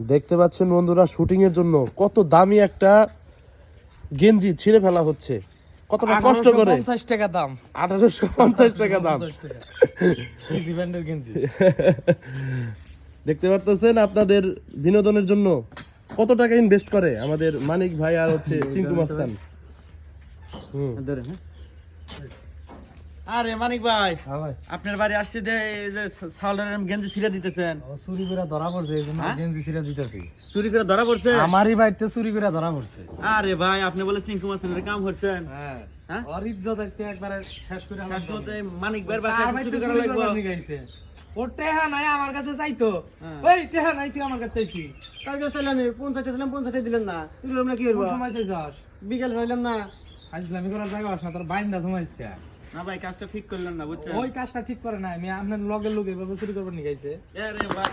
দেখতে পাচ্ছেন বন্ধুরা শুটিং এর জন্য কত দামি একটা গেঞ্জি ছিঁড়ে ফেলা হচ্ছে। কতটা কষ্ট করে। পঞ্চাশ টাকা দাম। আঠারোশো পঞ্চাশ টাকা দাম। দেখতে পারতেছেন আপনাদের বিনোদনের জন্য কত টাকা ইনভেস্ট করে আমাদের মানিক ভাই আর হচ্ছে চিঙ্কু মাস্তান হুম। আরে মানিক ভাই হ্যাঁ আপনার বাড়ি আসছে যে গেঞ্জি ছিঁড়ে দিতেছেন। চুরি করে ধরা পড়ছে এই জন্য হ্যাঁ? গেঞ্জি ছিঁড়ে দিতেছি। চুরি করে ধরা পড়ছে? আমারই বাড়িতে চুরি করে ধরা পড়ছে। আরে ভাই আপনি বলে চিঙ্কু মাসের কাম করছেন। হ্যাঁ? ইজ্জত আজকে একবারে শেষ করে আমার মানিক ভাইয়ের বাসায় চুরি চুরি করা লাগবে। ওর টেহা নাই আমার কাছে চাইতো। ওই টেহা নাই তুই আমার কাছে চাইতি। কালকে চাইলাম আমি পঞ্চাশে ছিলাম পঞ্চাশে দিলেন না। তুই কি করব সময় বিকেল চাইলাম না। আজলামি করার জায়গা আছে না তোর বাইন্দা ঘুমাইছ কে? না ভাই কাজটা ঠিক করলেন না বুঝছেন? ওই কাজটা ঠিক করে না আমি আপনার লগের লোক এভাবে চুরি করবার নিগাইছে আরে ভাই।